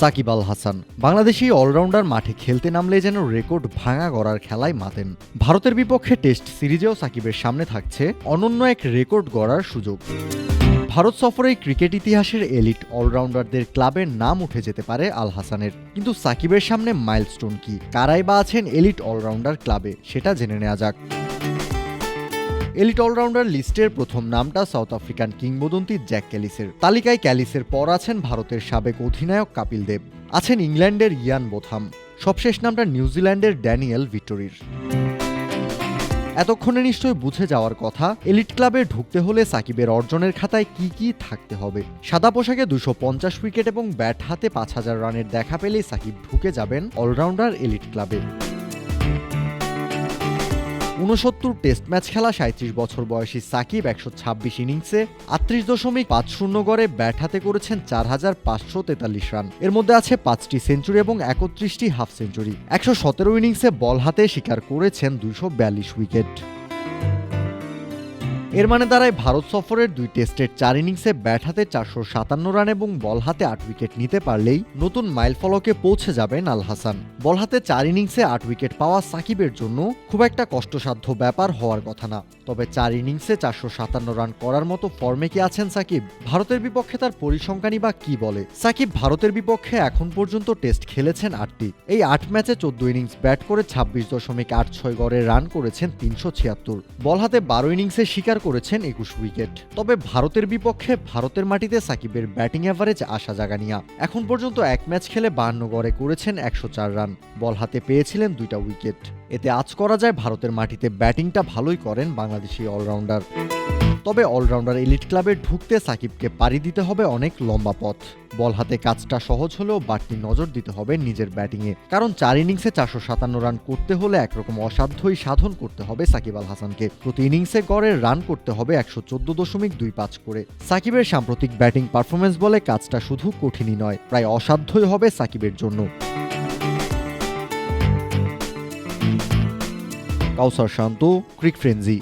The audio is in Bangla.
সাকিব আল হাসান। বাংলাদেশি অলরাউন্ডার মাঠে খেলতে নামলে যেন রেকর্ড ভাঙা গড়ার খেলায় মাতেন। ভারতের বিপক্ষে টেস্ট সিরিজেও সাকিবের সামনে থাকছে অনন্য এক রেকর্ড গড়ার সুযোগ। ভারত সফরে ক্রিকেট ইতিহাসের এলিট অলরাউন্ডারদের ক্লাবের নাম উঠে যেতে পারে আল হাসানের। কিন্তু সাকিবের সামনে মাইলস্টোন কি? কারাই বা আছেন এলিট অলরাউন্ডার ক্লাবে? সেটা জেনে নেওয়া যাক। এলিট অলরাউন্ডার লিস্টের প্রথম নামটা সাউথ আফ্রিকান কিংবদন্তি জ্যাক ক্যালিসের তালিকায় ক্যালিসের পর আছেন ভারতের সাবেক অধিনায়ক কাপিল দেব। আছেন ইংল্যান্ডের ইয়ান বোথাম সবশেষ নামটা নিউজিল্যান্ডের ড্যানিয়েল ভিক্টোরির এতক্ষণে নিশ্চয়ই বুঝে যাওয়ার কথা এলিট ক্লাবে ঢুকতে হলে সাকিবের অর্জনের খাতায় কি কি থাকতে হবে? সাদা পোশাকে দুশো পঞ্চাশ উইকেট এবং ব্যাট হাতে পাঁচ হাজার রানের দেখা পেলেই সাকিব ঢুকে যাবেন অলরাউন্ডার এলিট ক্লাবে উনসত্তর টেস্ট ম্যাচ খেলা সাঁত্রিশ বছর বয়সী সাকিব একশো ছাব্বিশ ইনিংসে আটত্রিশ দশমিক পাঁচ শূন্য গড়ে ব্যাট হাতে করেছেন চার হাজার পাঁচশো তেতাল্লিশ রান। এর মধ্যে আছে পাঁচটি সেঞ্চুরি এবং একত্রিশটি হাফ সেঞ্চুরি। একশো সতেরো ইনিংসে বল হাতে শিকার করেছেন দুইশো বিয়াল্লিশ উইকেট। এর মানে দাঁড়ায় ভারত সফরের দুই টেস্টের চার ইনিংসে ব্যাট হাতে চারশো সাতান্ন রান এবং বল হাতে আট উইকেট নিতে পারলেই নতুন মাইল ফলকে পৌঁছে যাবেন আল হাসান। বল হাতে চার ইনিংসে আট উইকেট পাওয়া সাকিবের জন্য খুব একটা কষ্টসাধ্য ব্যাপার হওয়ার কথা না। তবে চার ইনিংসে চারশো সাতান্ন রান করার মতো ফর্মে কি আছেন সাকিব? ভারতের বিপক্ষে তার পরিসংখ্যানই বা কি বলে? সাকিব ভারতের বিপক্ষে এখন পর্যন্ত টেস্ট খেলেছেন আটটি। এই আট ম্যাচে চোদ্দ ইনিংস ব্যাট করে ছাব্বিশ দশমিক আট ছয় গড়ে রান করেছেন তিনশো ছিয়াত্তর। বল হাতে বারো ইনিংসে শিকার করেছেন একুশ উইকেট। তবে ভারতের বিপক্ষে ভারতের মাটিতে সাকিবের ব্যাটিং অ্যাভারেজ আশা জাগানিয়া। এখন পর্যন্ত এক ম্যাচ খেলে বাহান্ন গড়ে করেছেন একশো চার রান। বল হাতে পেয়েছিলেন দুইটা উইকেট। এতে আজ করা যায় ভারতের মাটিতে ব্যাটিংটা ভালোই করেন বাংলাদেশি অলরাউন্ডার। তবে অলরাউন্ডার এলিট ক্লাবে ঢুকতে সাকিবকে পাড়ি দিতে হবে অনেক লম্বা পথ। বল হাতে কাজটা সহজ হলেও বাড়তি নজর দিতে হবে নিজের ব্যাটিংয়ে। কারণ চার ইনিংসে চারশো সাতান্ন রান করতে হলে একরকম অসাধ্যই সাধন করতে হবে সাকিব আল হাসানকে। প্রতি ইনিংসে গড়ে রান করতে হবে একশো চোদ্দ দশমিক দুই পাঁচ করে। সাকিবের সাম্প্রতিক ব্যাটিং পারফরমেন্স বলে কাজটা শুধু কঠিনই নয়, প্রায় অসাধ্যই হবে সাকিবের জন্য। কাউসার শান্ত, ক্রিক ফ্রেন্জি